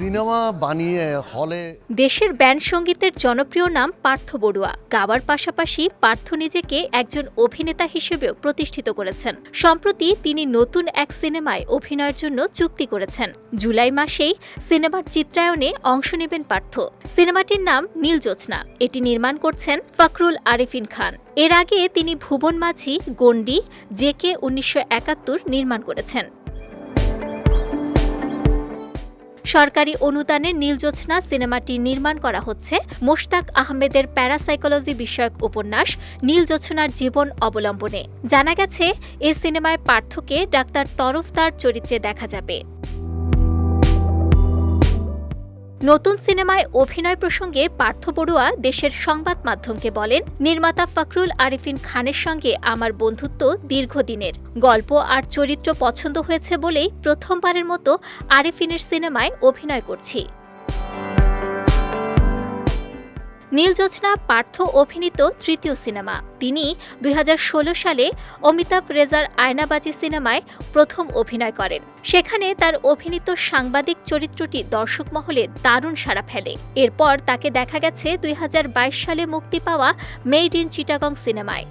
Cinema বানিয়ে হলে দেশের ব্যান্ড সঙ্গীতের জনপ্রিয় নাম পার্থ বড়ুয়া। গাওয়ার পাশাপাশি পার্থ নিজেকে একজন অভিনেতা হিসেবেও প্রতিষ্ঠিত করেছেন। সম্প্রতি তিনি নতুন এক সিনেমায় অভিনয়ের জন্য চুক্তি করেছেন। জুলাই মাসেই সিনেমার চিত্রায়নে অংশ নেবেন পার্থ। সিনেমাটির নাম নীল জ্যোৎস্না। এটি নির্মাণ করছেন ফখরুল আরিফিন খান। এর আগে তিনি ভুবন মাঝি গন্ডি জেকে উনিশশো একাত্তর নির্মাণ করেছেন। সরকারি অনুদানে নীলজোৎস্না সিনেমাটি নির্মাণ করা হচ্ছে। মোশতাক আহমেদের প্যারাসাইকোলজি বিষয়ক উপন্যাস নীলজোৎস্নার জীবন অবলম্বনে। জানা গেছে, এ সিনেমায় পার্থকে ডাক্তার তরফদার চরিত্রে দেখা যাবে। নতুন সিনেমায় অভিনয় প্রসঙ্গে পার্থ বড়ুয়া দেশের সংবাদ মাধ্যমকে বলেন, নির্মাতা ফখরুল আরিফিন খানের সঙ্গে আমার বন্ধুত্ব দীর্ঘদিনের। গল্প আর চরিত্র পছন্দ হয়েছে বলেই প্রথমবারের মতো আরিফিনের সিনেমায় অভিনয় করছি। নীলজ্যোৎস্না পার্থ অভিনীত তৃতীয় সিনেমা। তিনি দুই হাজার ষোলো সালে অমিতাভ রেজার আয়নাবাজি সিনেমায় প্রথম অভিনয় করেন। সেখানে তার অভিনীত সাংবাদিক চরিত্রটি দর্শক মহলে দারুণ সাড়া ফেলে। এরপর তাকে দেখা গেছে দুই হাজার বাইশ সালে মুক্তি পাওয়া মেড ইন চিটাগং সিনেমায়।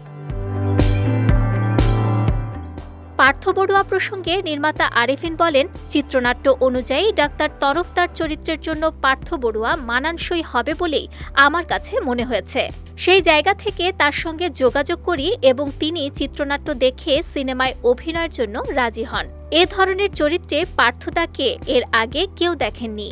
পার্থ বড়ুয়া প্রসঙ্গে নির্মাতা আরিফিন বলেন, চিত্রনাট্য অনুযায়ী ডাক্তার তরফদার চরিত্রের জন্য পার্থ বড়ুয়া মানানসই হবে বলেই আমার কাছে মনে হয়েছে। সেই জায়গা থেকে তার সঙ্গে যোগাযোগ করি এবং তিনি চিত্রনাট্য দেখে সিনেমায় অভিনয়ের জন্য রাজি হন। এ ধরনের চরিত্রে পার্থদাকে এর আগে কেউ দেখেননি।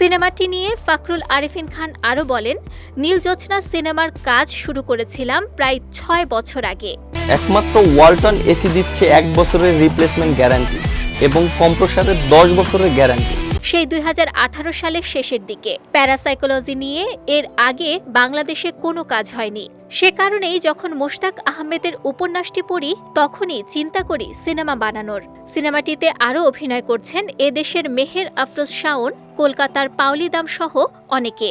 সিনেমাটি নিয়ে ফাকরুল আরিফিন খান আরও বলেন, নীল জোছনা সিনেমার কাজ শুরু করেছিলাম প্রায় ছয় বছর আগে। একমাত্র ওয়ালটন এসি দিচ্ছে এক বছরের রিপ্লেসমেন্ট গ্যারান্টি এবং কম্প্রসারের দশ বছরের গ্যারান্টি সেই দুই হাজার আঠারো সালের শেষের দিকে। প্যারাসাইকোলজি নিয়ে এর আগে বাংলাদেশে কোনো কাজ হয়নি। সে কারণেই যখন মোশতাক আহমেদের উপন্যাসটি পড়ি, তখনই চিন্তা করি সিনেমা বানানোর। সিনেমাটিতে আরও অভিনয় করছেন এদেশের মেহের আফরোজ শাওন, কলকাতার পাওলিদাম সহ অনেকে।